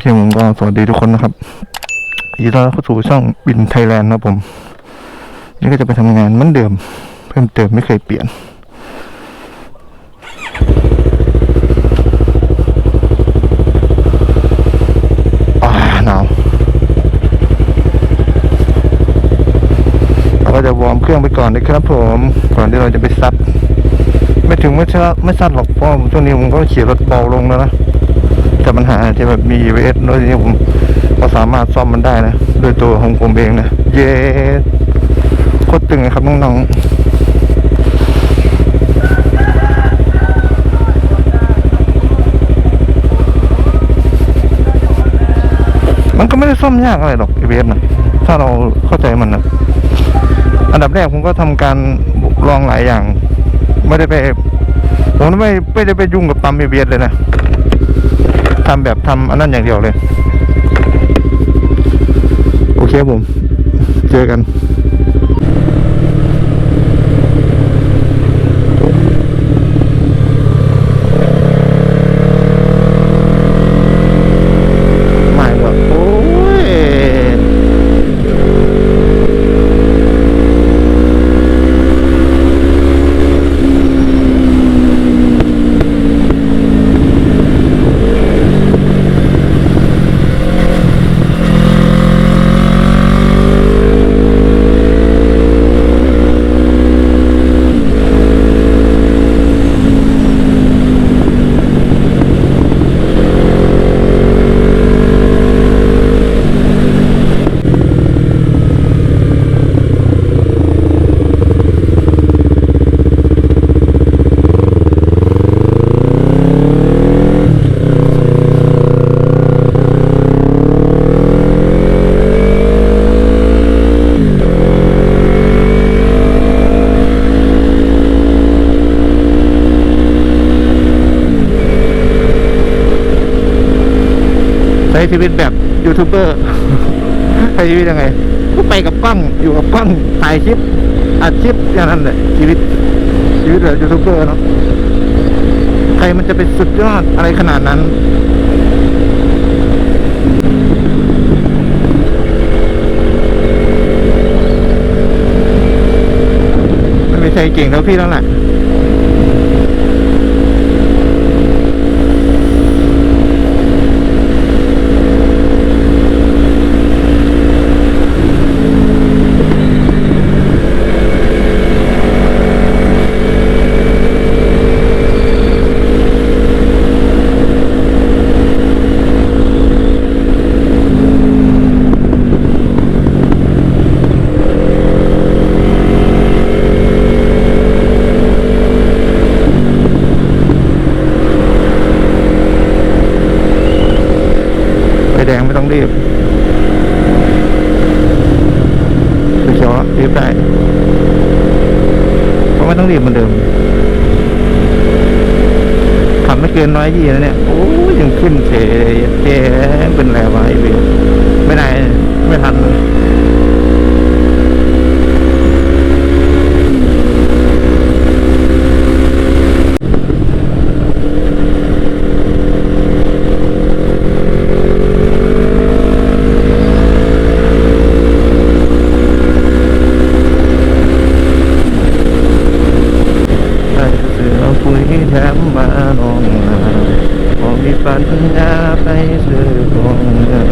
เคผมก็สวัสดีทุกคนนะครับยินดีต้อนรับเข้าสู่ช่องบินไทยแลนด์นะผม นี่ก็จะไปทำงานเหมือนเดิม เพิ่มเติมไม่เคยเปลี่ยนหนาวเราก็จะวอร์มเครื่องไปก่อนนะครับผม ก่อนที่เราจะไปซัด ไม่ถึงไม่ใช่ไม่ซัดหรอกเพราะช่วงนี้ผมก็ขี่รถเบาลงแล้วนะ แต่ปัญหาที่แบบมีเวสโดยที่ผมก็สามารถซ่อมมันได้นะด้วยตัวของผมเองนะเย้โคตรตึงเลยครับน้องๆมันก็ไม่ได้ซ่อมยากอะไรหรอกเวสนะถ้าเราเข้าใจมันนะอันดับแรกผมก็ทำการลองหลายอย่าง ไม่ได้ไปผมไม่ไม่ได้ไปยุ่งกับปั๊มเอเบียเลยนะ ทำแบบทำอันนั้นอย่างเดียวเลย โอเคผม เจอกัน ไม่หรอกโอ้ย ใช้ชีวิตแบบยูทูบเบอร์ใช้ชีวิตยังไง ก็ไปกับกล้องอยู่กับกล้องถ่ายคลิปอัดคลิปอย่างนั้นแหละชีวิตชีวิตแบบยูทูบเบอร์เนาะใครมันจะเป็นสุดยอดอะไรขนาดนั้นมันไม่ใช่เก่งเท่าพี่แล้วแหละ ไฟแด งไม่ต้องรีบไฟเขียวรีบได้เพราะไม่ต้องรีบเหมือนเดิมขับไม่เกินร้อยยี่แล้วเนี่ย โอ้ยยังขึ้นเฉยเจ๊เป็นแล้ววะไอ้เบลไม่ได้ ไม่ทันเลยใส่เสื้อปุ๋ยแถมมาลองมาพอมีปัญญาไปซื้อของเงิน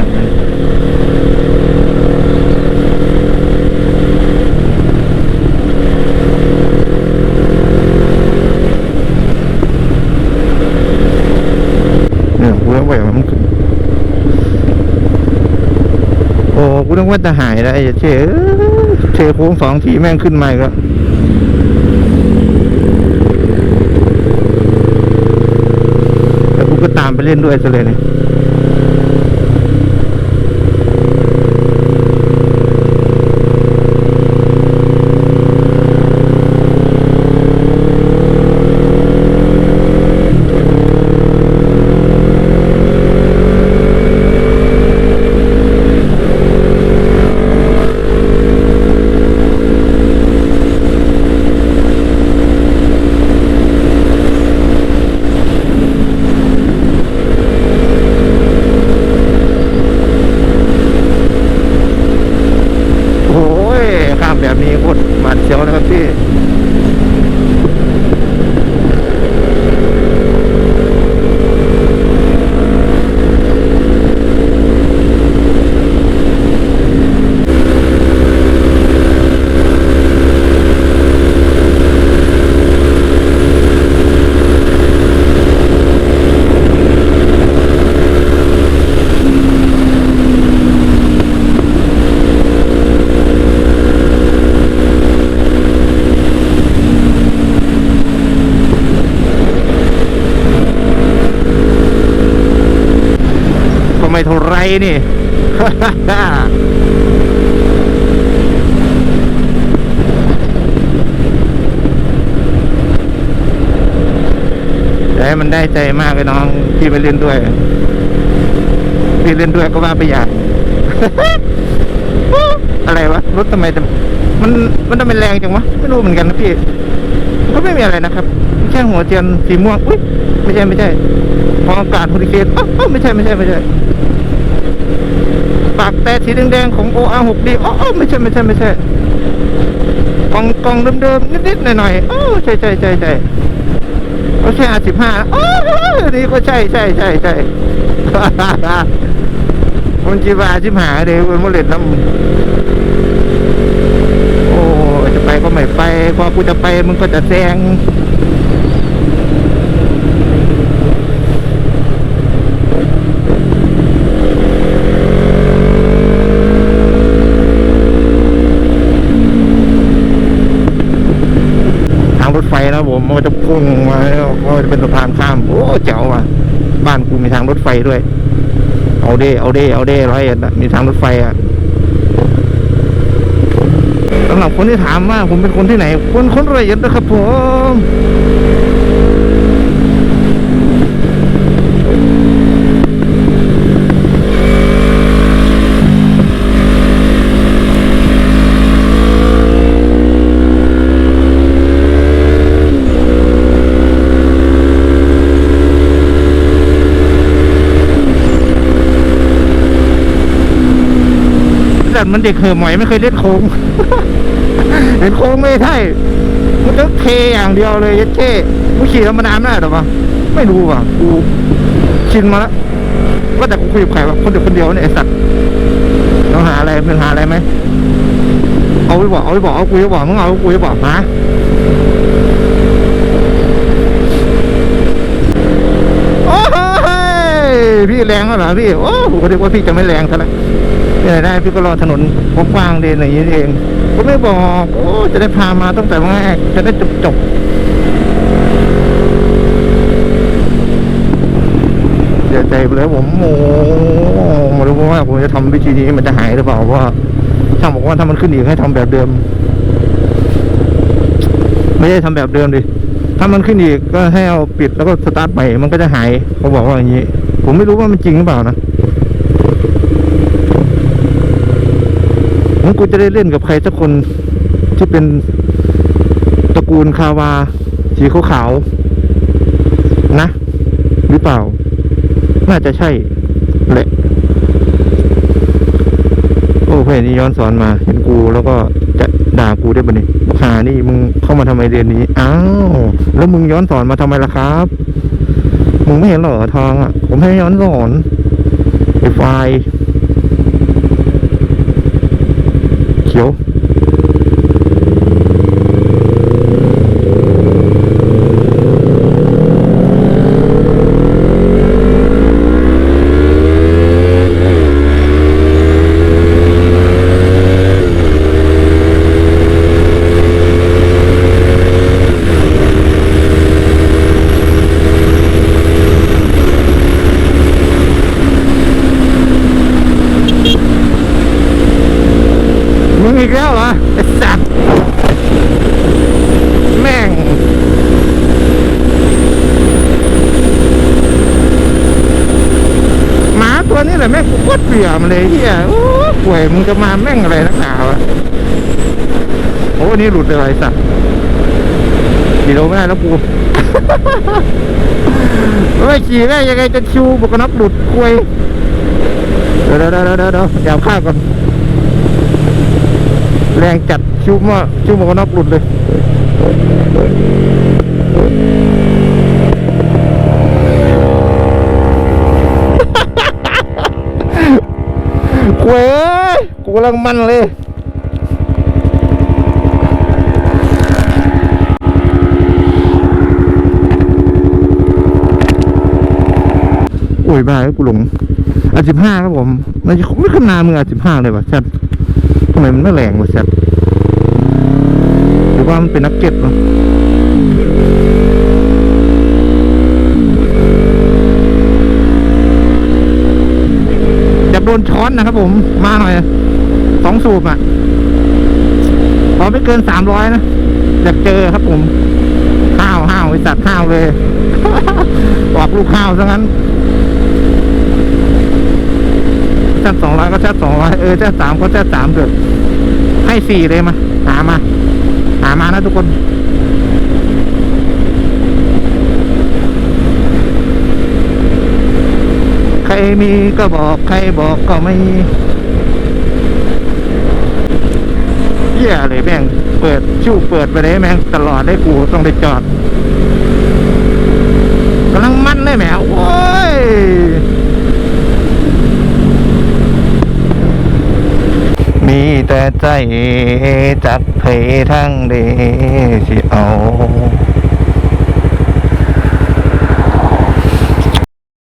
เนี่ยกูต้องไปมันขึ้น โอ้กูต้องว่าจะหายแล้วไอ้เจ๊เอ้ยเชโค้งสองทีแม่งขึ้นมาอีกแล้วแต่กูก็ตามไปเล่นด้วยซะเลยเนี่ย ยวนะครับพี่ นี่อย่มันได้ใจมากเลยน้องพี่ไปเล่นด้วยพี่เล่นด้วยก็ว่าไปอย่างอะไรวะรถทำไมมันมันทำไมแรงจังวะไม่รู้เหมือนกันนะพี่ก็ไม่มีอะไรนะครับแค่หัวเทียนสีม่วงอุ้ยไม่ใช่ไม่ใช่ฟองอากาศฮอริเคนอ๋ออ๋อไม่ใช่ไม่ใช่ไม่ใช่ากแต่สีแดงๆของ OR6D อ๋ออ๋อไม่ใช่ไม่ใช่ไม่ใช่กล่องกล่องเดิมๆนิดๆหน่อยๆอ๋อใช่ใช่ใช่ใช่ก็ใช่ R15 อ๋อนี่ก็ใช่ใช่ใช่ใช่มันจีบาจิมหาเดี๋ยวมันมเล่นน้ำโอ้จะไปก็ไม่ไปพอกูจะไปมึงก็จะแซงทางรถไฟนะผมมันก็จะพุ่งมาแล้วก็ จะเป็นสะพานข้ามโอ้เจ๋วว่ะบ้านกูมีทางรถไฟด้วย เอาเด้เอาเด้เอาเด้ร้อยเอ็ดมีทางรถไฟอะสำหรับคนที่ถามว่าผมเป็นคนที่ไหนคนคนร้อยเอ็ดนะครับผม แต่มันเด็กเหอหมอยไม่เคยเล่นโค้งเห็นโค้งไม่ใช่มันต้องเทอย่างเดียวเลยยัดเท่กูขี่ธรรมดาไม่ได้หรอวะไม่รู้ว่ะกูชินมาแล้วว่าแต่กูคุยกับใครวะคนเดียวคนเดียวเนี่ยไอสัตว์ต้องหาอะไรมึงหาอะไรไหมเอาไปบอกเอาไปบอกเอาคุยไปบอกมึงเอาคุยไปบอกฮะโอ้ย พี่แรงแล้วเหรอพี่ โอ้ผมก็นึกว่าพี่จะไม่แรงซะแล้วพี่ไหนได้พี่ก็รอถนนกว้างๆเดนอย่างนี้เองก็ไม่บอกโอ้จะได้พามาตั้งแต่วันแรกจะได้จบจบๆเสียใจไปเลยผมโอ้ไม่รู้ว่าผมจะทำวิธีนี้มันจะหายหรือเปล่าว่าช่างบอกว่าถ้ามันขึ้นอีกให้ทำแบบเดิม ไม่ได้ทำแบบเดิมดิถ้ามันขึ้นอีกก็ให้เอาปิดแล้วก็สตาร์ทใหม่มันก็จะหายเขาบอกว่าอย่างนี้ ผมไม่รู้ว่ามันจริงหรือเปล่านะงั้นกูจะได้เล่นกับใครสักคนที่เป็นตระกูลคาวา สีขาวๆนะ หรือเปล่า น่าจะใช่แหละ โอ้เพื่อนนี่ย้อนสอนมา เห็นกูแล้วก็จะด่ากูได้ปะเนี่ยหานี่มึงเข้ามาทำไมเรียนนี้ อ้าว แล้วมึงย้อนสอนมาทำไมล่ะครับ มึงไม่เห็นเหรอทางอะ ผมให้ย้อนสอนไอ้ไฟเขียว มึงอีกแล้วเหรอไอ้สัตว์แม่ง หมาตัวนี้แหละแม่งกูโค ตรเปี่ยมเลยเฮียโอ้ป่วยมึงจะมาแม่งอะไรนักหนาวะโอ้นี่หลุดเลยไอ้สัตว์ขี่ลงไม่ได้แล้วกูไม่ขี่ได้ยังไงจะชิวบวกนับหลุดคุยเดี๋ยวเดี๋ยวเดี๋ยวเดี๋ยวเดี๋ยวอย่าข้าก่อน แรงจัดชิวมากชิวหมวกกันน็อกหลุดเลย เว้ยกูกำลังมันเลยโอ้ยบ้าแล้วกูหลงอะสิบห้าครับผมมันจะไม่ขึ้นนามึงอะสิบห้าเลยวะชัดทำไมมันไม่แรงวะแซดหรือว่ามันเป็นนักเก็ตวะ นช้อนนะครับผมมาหน่อยสองสูบอะขอไม่เกินสามร้อยนะอยากเจอครับผมห้าวห้าวไอสัตว์ห้าวเลยออกลูกห้าวซะงั้นชัดสองร้อยก็ชัดสองร้อยเออชัดสามก็ชัดสามเถอะให้สี่เลยมาหามา หามานะทุกคน ใครมีก็บอกใครบอกก็ไม่เหี้ยเลยแม่ง เปิดชิวเปิดไปเลยแม่งตลอดได้กูต้องได้จอดกำลังมั่นเลยแหมโอ้ยมีแต่ใจจากเพทางเดสิเอา